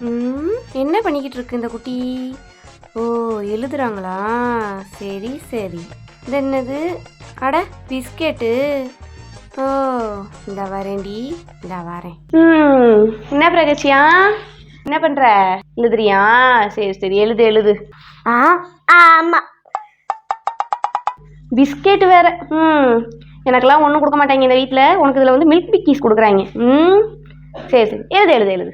ம் என்ன பண்ணிக்கிட்டு இருக்கு இந்த குட்டி? ஓ எழுதுறாங்களா? சரி சரி. இது என்னது? அட பிஸ்கெட்டு. ஓ இந்த வரேன்டி இந்த வரேன். ம் என்ன பிரகச்சியா? என்ன பண்ற? எழுதுறியா? சரி சரி எழுது எழுது. ஆ ஆமா. பிஸ்கெட் வேற. ம் எனக்கெல்லாம் ஒன்றும் கொடுக்க மாட்டாங்க இந்த வீட்டில் உனக்கு இதில் வந்து மில்க் பிக்கீஸ் கொடுக்குறாங்க. ம் சரி சரி. எழுது எழுது எழுது.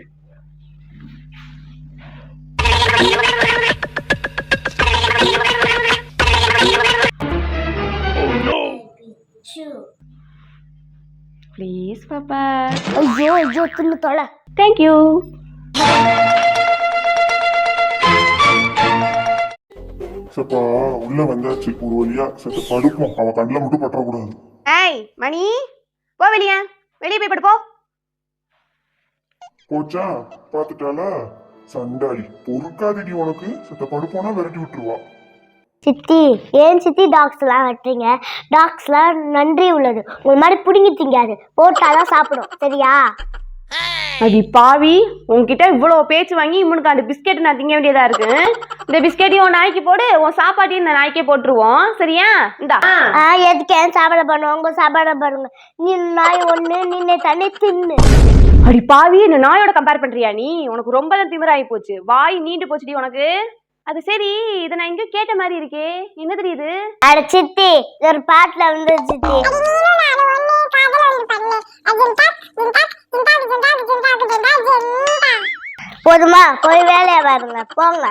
ப்ளீஸ் பாப்பா ஐயோ ஐயோ தின்னு தொலை. தேங்க்யூ சப்பா உள்ள வந்தாச்சு ஒரு வழியா. சத்த படுப்போம். அவ கண்ணில் மட்டும் பற்றக்கூடாது. ஏய் மணி போ வெளியே. வெளியே போய் படுப்போ போச்சா? பாத்துட்டாளா சண்டாளி பொறுக்காதடி உனக்கு. சத்த படுப்போனா விரட்டி விட்டுருவா. சித்தி ஏன் சித்தி டாக்ஸ்லாம் வெட்டுறீங்க டாக்ஸ்லாம் நன்றி உள்ளது. உங்கள் மாதிரி பிடுங்கி திங்காது. போட்டாதான் சாப்பிடும். சரியா? அடி பாவி உன்கிட்ட இவ்வளோ பேச்சு வாங்கி இவனுக்கு அந்த பிஸ்கெட் நான் திங்க வேண்டியதா இருக்கு? இந்த பிஸ்கெட்டையும் உன் நாய்க்கு போடு உன் சாப்பாட்டையும் இந்த நாய்க்கே போட்டுருவோம். சரியா? இந்தா. ஆ எதுக்கு ஏன் சாப்பாடு பண்ணுவோம் உங்க சாப்பாடு பாருங்க. நீ நாய் ஒன்று நின்று தண்ணி தின்னு. அடி பாவி இந்த நாயோட கம்பேர் பண்றியா நீ? உனக்கு ரொம்ப தான் திமிராகி போச்சு. வாய் நீண்டு போச்சுடி உனக்கு. அது சரி இதை நான் எங்கேயோ கேட்ட மாதிரி இருக்கே. என்ன தெரியுது அட சித்தி இது ஒரு பாட்டில் வந்து சித்தி. போதுமா போய் வேலையை பாருங்க. போங்க.